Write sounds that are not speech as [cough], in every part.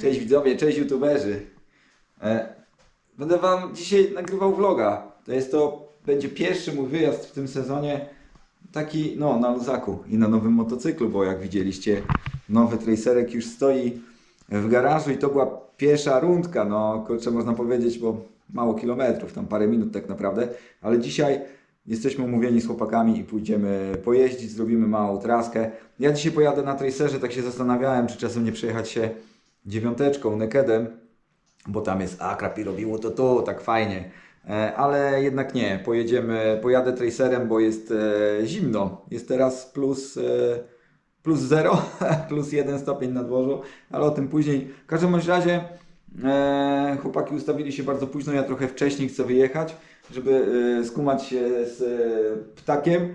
Cześć widzowie, cześć youtuberzy. E, będę wam dzisiaj nagrywał vloga. To jest to, będzie pierwszy mój wyjazd w tym sezonie. Taki, no, na luzaku i na nowym motocyklu, bo jak widzieliście, nowy tracerek już stoi w garażu i to była pierwsza rundka, no, kurczę, można powiedzieć, bo mało kilometrów, tam parę minut tak naprawdę, ale dzisiaj jesteśmy umówieni z chłopakami i pójdziemy pojeździć, zrobimy małą traskę. Ja dzisiaj pojadę na tracerze, tak się zastanawiałem, czy czasem nie przejechać się dziewiąteczką, nekedem, bo tam jest akra i robiło to tu, tak fajnie. E, Ale jednak nie, pojedziemy, pojadę tracerem, bo jest e, zimno. Jest teraz plus, e, plus 0, [laughs] plus 1 stopień na dworzu, ale o tym później. W każdym razie chłopaki ustawili się bardzo późno, ja trochę wcześniej chcę wyjechać, żeby skumać się z ptakiem.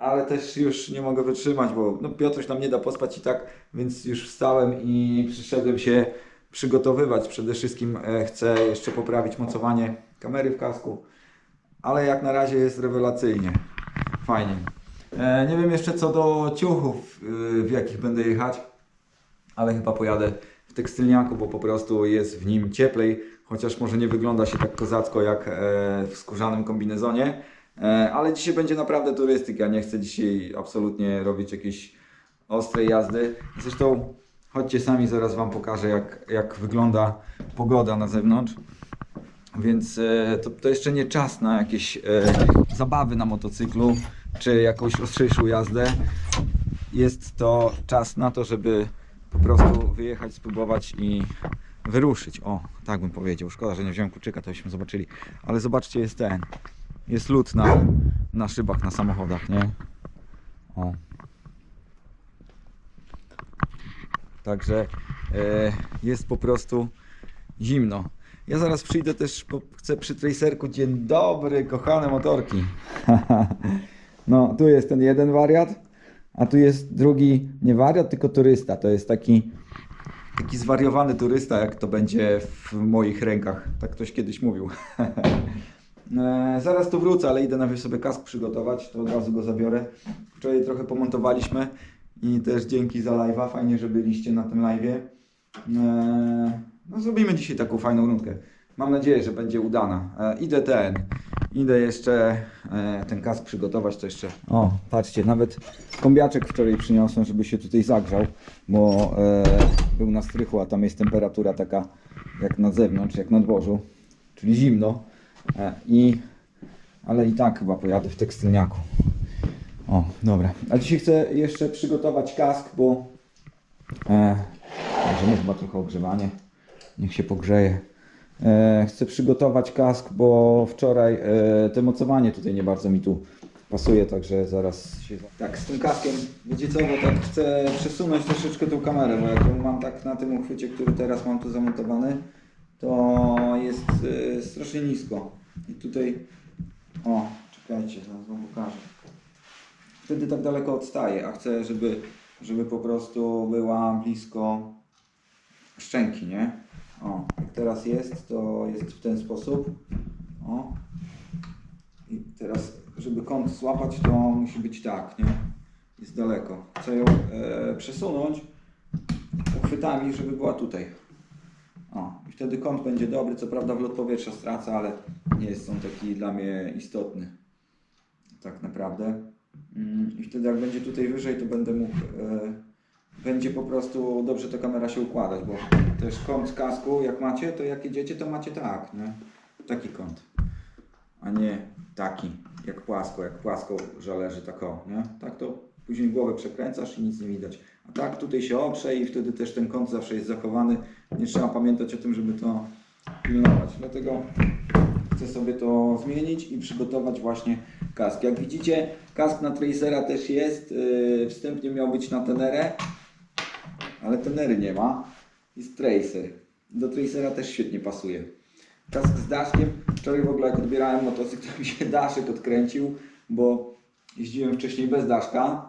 E, ale też już nie mogę wytrzymać, bo no, Piotruś nam nie da pospać i tak, więc już wstałem i przyszedłem się przygotowywać. Przede wszystkim e, chcę jeszcze poprawić mocowanie kamery w kasku, ale jak na razie jest rewelacyjnie. Fajnie. E, nie wiem jeszcze co do ciuchów, y, w jakich będę jechać, ale chyba pojadę w tekstylniaku, bo po prostu jest w nim cieplej, chociaż może nie wygląda się tak kozacko jak e, w skórzanym kombinezonie. E, Ale dzisiaj będzie naprawdę turystyka. Nie chcę dzisiaj absolutnie robić jakiejś ostrej jazdy. Zresztą chodźcie sami, zaraz Wam pokażę jak, jak wygląda pogoda na zewnątrz. Więc e, to, to jeszcze nie czas na jakieś e, zabawy na motocyklu czy jakąś ostrzejszą jazdę. Jest to czas na to, żeby po prostu wyjechać, spróbować i wyruszyć. O, tak bym powiedział. Szkoda, że nie wziąłem kluczyka, to byśmy zobaczyli. Ale zobaczcie, jest ten. Jest lód na, na szybach, na samochodach, nie? O. Także e, jest po prostu zimno. Ja zaraz przyjdę też, chcę przy tracerku. Dzień dobry, kochane motorki. [laughs] no, tu jest ten jeden wariat, a tu jest drugi, nie wariat, tylko turysta. To jest taki, taki zwariowany turysta, jak to będzie w moich rękach. Tak ktoś kiedyś mówił. [laughs] E, zaraz tu wrócę, ale idę najpierw sobie kask przygotować, to od razu go zabiorę. Wczoraj trochę pomontowaliśmy i też dzięki za live'a, fajnie, że byliście na tym live'ie. E, no zrobimy dzisiaj taką fajną rundkę. Mam nadzieję, że będzie udana. E, idę ten, idę jeszcze ten kask przygotować, to jeszcze... O, patrzcie, nawet kombiaczek wczoraj przyniosłem, żeby się tutaj zagrzał, bo był na strychu, a tam jest temperatura taka jak na zewnątrz, jak na dworzu, czyli zimno. E, I, ale i tak chyba pojadę w tekstylniaku. O, dobra. A dzisiaj chcę jeszcze przygotować kask, bo e, możemy chyba trochę ogrzewanie. Niech się pogrzeje. E, chcę przygotować kask, bo wczoraj e, te mocowanie tutaj nie bardzo mi tu pasuje, także zaraz się... Tak, z tym kaskiem, wiecie co, bo tak chcę przesunąć troszeczkę tą kamerę, bo jak ją mam tak na tym uchwycie, który teraz mam tu zamontowany, to jest e, strasznie nisko. I tutaj, o, czekajcie, zaraz wam pokażę. Wtedy tak daleko odstaje, a chcę, żeby, żeby po prostu była blisko szczęki, nie? O, jak teraz jest, to jest w ten sposób. O. I teraz, żeby kąt złapać, to musi być tak, nie? Jest daleko. Chcę ją e, przesunąć uchwytami, żeby była tutaj. Wtedy kąt będzie dobry. Co prawda wlot powietrza stracę, ale nie jest on taki dla mnie istotny. Tak naprawdę. Mm, I wtedy jak będzie tutaj wyżej, to będę mógł, e, będzie po prostu dobrze ta kamera się układać, bo też kąt kasku, jak macie, to jak jedziecie, to macie tak, nie? Taki kąt, a nie taki, jak płasko, jak płasko, że leży tak o, nie? Tak to później głowę przekręcasz i nic nie widać. Tak tutaj się oprze i wtedy też ten kąt zawsze jest zachowany. Nie trzeba pamiętać o tym, żeby to pilnować. Dlatego chcę sobie to zmienić i przygotować właśnie kask. Jak widzicie, kask na Tracera też jest. Yy, Wstępnie miał być na Tenerę, ale Tenery nie ma. Jest Tracer. Do Tracera też świetnie pasuje. Kask z daszkiem. Wczoraj w ogóle jak odbierałem motocykl, to mi się daszek odkręcił, bo jeździłem wcześniej bez daszka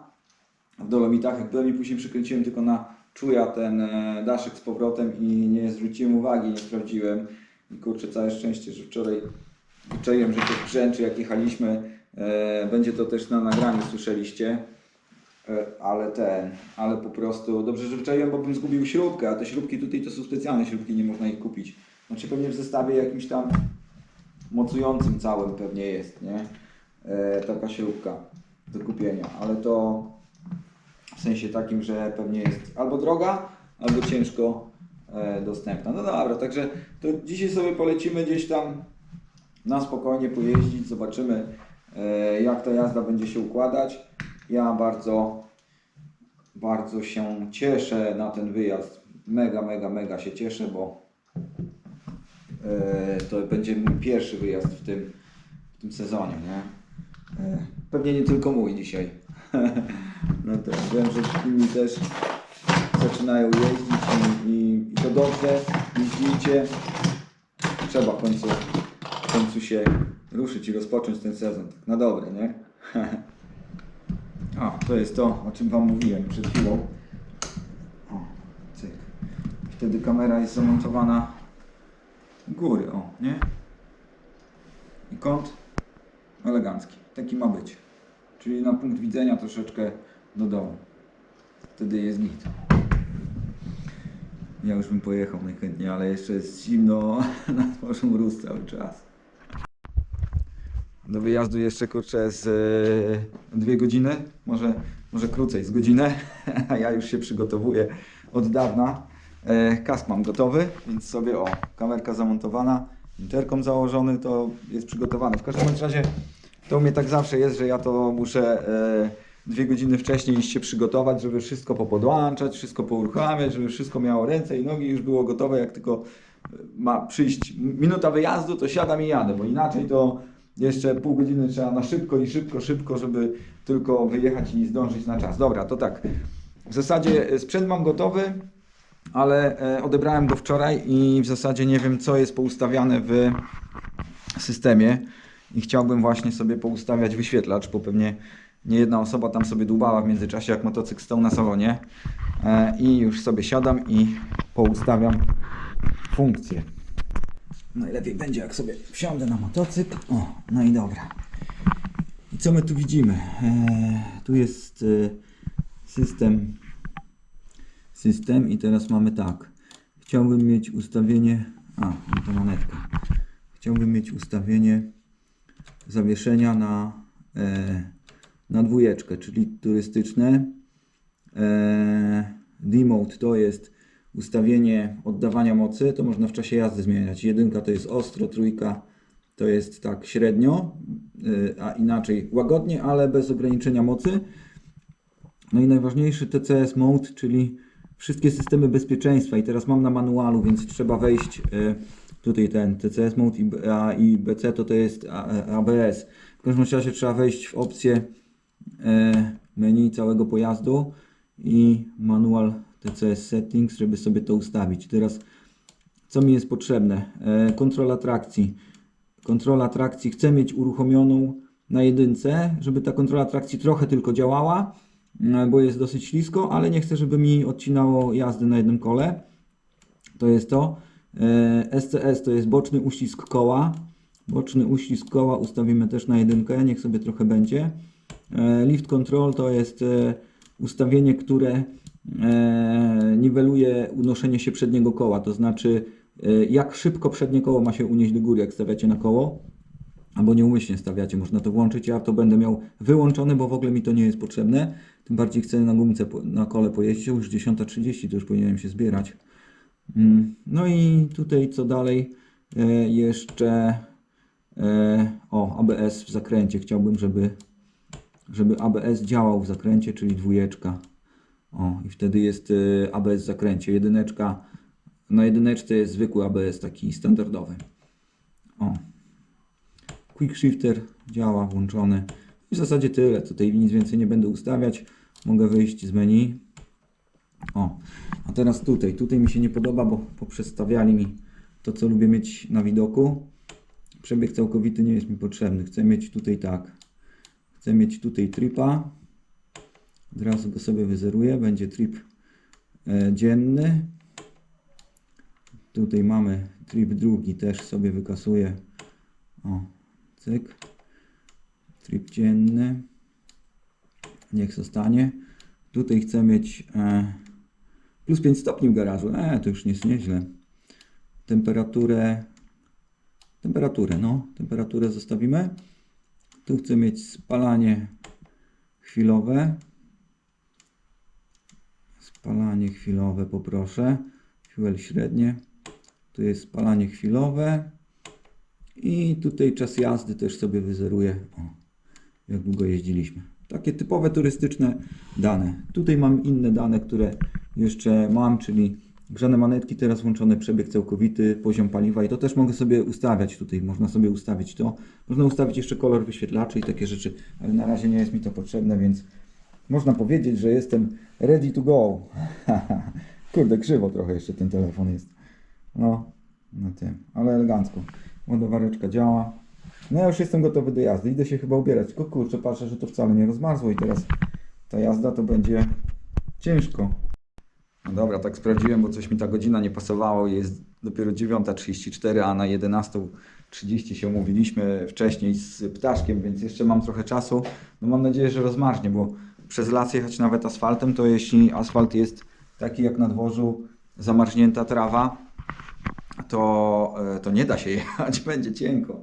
w Dolomitach. Jak byłem i później przykręciłem tylko na czuja ten e, daszek z powrotem i nie zwróciłem uwagi, nie sprawdziłem. I kurczę, całe szczęście, że wczoraj wyczaiłem, że to brzęczy jak jechaliśmy. E, będzie to też na nagraniu, słyszeliście. E, Ale ten, ale po prostu dobrze, że wyczaiłem, bo bym zgubił śrubkę, a te śrubki tutaj to są specjalne śrubki, nie można ich kupić. Znaczy pewnie w zestawie jakimś tam mocującym całym pewnie jest, nie? E, taka śrubka do kupienia, ale to w sensie takim, że pewnie jest albo droga, albo ciężko e, dostępna. No dobra, także to dzisiaj sobie polecimy gdzieś tam na spokojnie pojeździć, zobaczymy e, jak ta jazda będzie się układać. Ja bardzo, bardzo się cieszę na ten wyjazd. Mega, mega, mega się cieszę, bo e, to będzie mój pierwszy wyjazd w tym, w tym sezonie, nie? Pewnie nie tylko mój dzisiaj. [laughs] No to wiem, że inni też zaczynają jeździć i, i, i to dobrze, jeździcie. Trzeba w końcu, w końcu się ruszyć i rozpocząć ten sezon. Tak na dobre, nie? [laughs] A, to jest to, o czym Wam mówiłem przed chwilą. O, cyk. Wtedy kamera jest zamontowana góry, o, nie? I kąt elegancki. Taki ma być. Czyli na punkt widzenia troszeczkę do dołu. Wtedy jest git. Ja już bym pojechał najchętniej, ale jeszcze jest zimno, [laughs] nad morzu mróz cały czas. Do wyjazdu jeszcze kurczę z e, dwie godziny, może, może krócej, z godzinę, [laughs] a ja już się przygotowuję od dawna. E, kask mam gotowy, więc sobie o, kamerka zamontowana, interkom założony, to jest przygotowane. W każdym razie to u mnie tak zawsze jest, że ja to muszę e, dwie godziny wcześniej iść się przygotować, żeby wszystko popodłączać, wszystko pouruchamiać, żeby wszystko miało ręce i nogi, już było gotowe, jak tylko ma przyjść minuta wyjazdu, to siadam i jadę, bo inaczej to jeszcze pół godziny trzeba na szybko i szybko, szybko, żeby tylko wyjechać i zdążyć na czas. Dobra, to tak. W zasadzie e, sprzęt mam gotowy, ale e, odebrałem go wczoraj i w zasadzie nie wiem, co jest poustawiane w systemie i chciałbym właśnie sobie poustawiać wyświetlacz, bo pewnie nie jedna osoba tam sobie dłubała w międzyczasie, jak motocykl stał na salonie E, i już sobie siadam i poustawiam funkcje. Najlepiej będzie, jak sobie wsiądę na motocykl. O, no i dobra. I co my tu widzimy? E, tu jest e, system. System i teraz mamy tak. Chciałbym mieć ustawienie. A, no to monetka. Chciałbym mieć ustawienie zawieszenia na, e, na dwójeczkę, czyli turystyczne. E, D-mode to jest ustawienie oddawania mocy, to można w czasie jazdy zmieniać. Jedynka to jest ostro, trójka to jest tak średnio, y, a inaczej łagodnie, ale bez ograniczenia mocy. No i najważniejszy TCS Mode, czyli wszystkie systemy bezpieczeństwa. I teraz mam na manualu, więc trzeba wejść y, tutaj ten TCS Mode i, a, i BC to to jest ABS. W każdym razie trzeba wejść w opcję e, menu całego pojazdu i manual TCS Settings, żeby sobie to ustawić. Teraz co mi jest potrzebne? E, kontrola trakcji. Kontrola trakcji chcę mieć uruchomioną na jedynce, żeby ta kontrola trakcji trochę tylko działała, e, bo jest dosyć ślisko, ale nie chcę, żeby mi odcinało jazdy na jednym kole. To jest to. E, SCS to jest boczny uścisk koła. Boczny uścisk koła ustawimy też na jedynkę, niech sobie trochę będzie. E, Lift control to jest e, ustawienie, które e, niweluje unoszenie się przedniego koła, to znaczy jak szybko przednie koło ma się unieść do góry, jak stawiacie na koło, albo nieumyślnie stawiacie, można to włączyć, ja to będę miał wyłączone, bo w ogóle mi to nie jest potrzebne, tym bardziej chcę na gumce, na kole pojeździć, już 10.30, to już powinienem się zbierać. Mm, No i tutaj co dalej, jeszcze o ABS w zakręcie, chciałbym, żeby żeby ABS działał w zakręcie, czyli dwójeczka. O, i wtedy jest y, ABS w zakręcie. Jedyneczka, na jedyneczce jest zwykły ABS, taki standardowy. O. Quick Shifter działa, włączony. I w zasadzie tyle. Tutaj nic więcej nie będę ustawiać. Mogę wyjść z menu. O, a teraz tutaj. Tutaj mi się nie podoba, bo poprzestawiali mi to, co lubię mieć na widoku. Przebieg całkowity nie jest mi potrzebny. Chcę mieć tutaj tak. Chcę mieć tutaj tripa. Od razu go sobie wyzeruję. Będzie trip e, dzienny. Tutaj mamy trip drugi, też sobie wykasuję. O, cyk. Trip dzienny. Niech zostanie. Tutaj chcę mieć e, plus 5 stopni w garażu. E, to już nie jest nieźle. Temperaturę, temperaturę, no, temperaturę zostawimy. Tu chcę mieć spalanie chwilowe. Spalanie chwilowe poproszę. Fuel średnie. Tu jest spalanie chwilowe. I tutaj czas jazdy też sobie wyzeruję. O, jak długo jeździliśmy. Takie typowe turystyczne dane. Tutaj mam inne dane, które jeszcze mam, czyli grzane manetki, teraz włączony przebieg całkowity, poziom paliwa i to też mogę sobie ustawiać tutaj. Można sobie ustawić to. Można ustawić jeszcze kolor wyświetlaczy i takie rzeczy, ale na razie nie jest mi to potrzebne, więc można powiedzieć, że jestem ready to go. [laughs] Kurde, krzywo trochę jeszcze ten telefon jest. No, na tym, ale elegancko. Ładowareczka działa. No ja już jestem gotowy do jazdy. Idę się chyba ubierać. Tylko kurczę, patrzę, że to wcale nie rozmarzło i teraz ta jazda to będzie ciężko. No dobra, tak sprawdziłem, bo coś mi ta godzina nie pasowało. Jest dopiero 9.34, a na 11.30 się umówiliśmy wcześniej z ptaszkiem, więc jeszcze mam trochę czasu. No mam nadzieję, że rozmarznie, bo przez las jechać nawet asfaltem, to jeśli asfalt jest taki jak na dworzu, zamarznięta trawa, to, e, to nie da się [laughs] jechać, będzie cienko.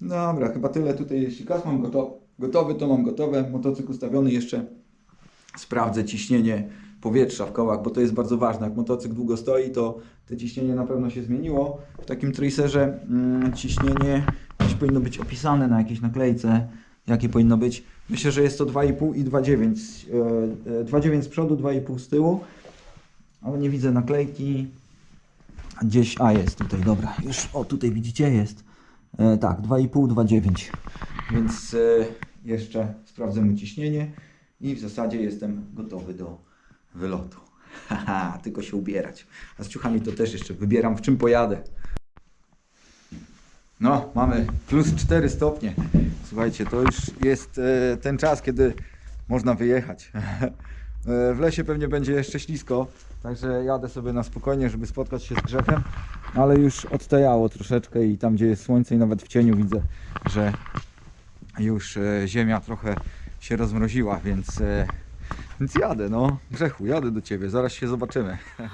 Dobra, chyba tyle tutaj. Jeśli gaz mam goto- gotowy, to mam gotowe. Motocykl ustawiony jeszcze. Sprawdzę ciśnienie powietrza w kołach, bo to jest bardzo ważne. Jak motocykl długo stoi, to to ciśnienie na pewno się zmieniło. W takim tracerze mm, ciśnienie gdzieś powinno być opisane na jakiejś naklejce. Jakie powinno być? Myślę, że jest to 2,5 i 2,9. E, e, 2,9 z przodu, 2,5 z tyłu. Ale nie widzę naklejki. Gdzieś, a jest tutaj, dobra. Już, o tutaj widzicie, jest. E, tak, 2,5, 2,9. Więc e, jeszcze sprawdzę mu ciśnienie i w zasadzie jestem gotowy do wylotu. [laughs] Haha, tylko się ubierać. A z ciuchami to też jeszcze wybieram w czym pojadę. No, mamy plus 4 stopnie. Słuchajcie, to już jest e, ten czas, kiedy można wyjechać. [laughs] E, w lesie pewnie będzie jeszcze ślisko, także jadę sobie na spokojnie, żeby spotkać się z grzechem, ale już odtajało troszeczkę i tam, gdzie jest słońce i nawet w cieniu widzę, że już e, ziemia trochę się rozmroziła, więc, więc jadę, no. Grzechu, jadę do Ciebie, zaraz się zobaczymy. [laughs]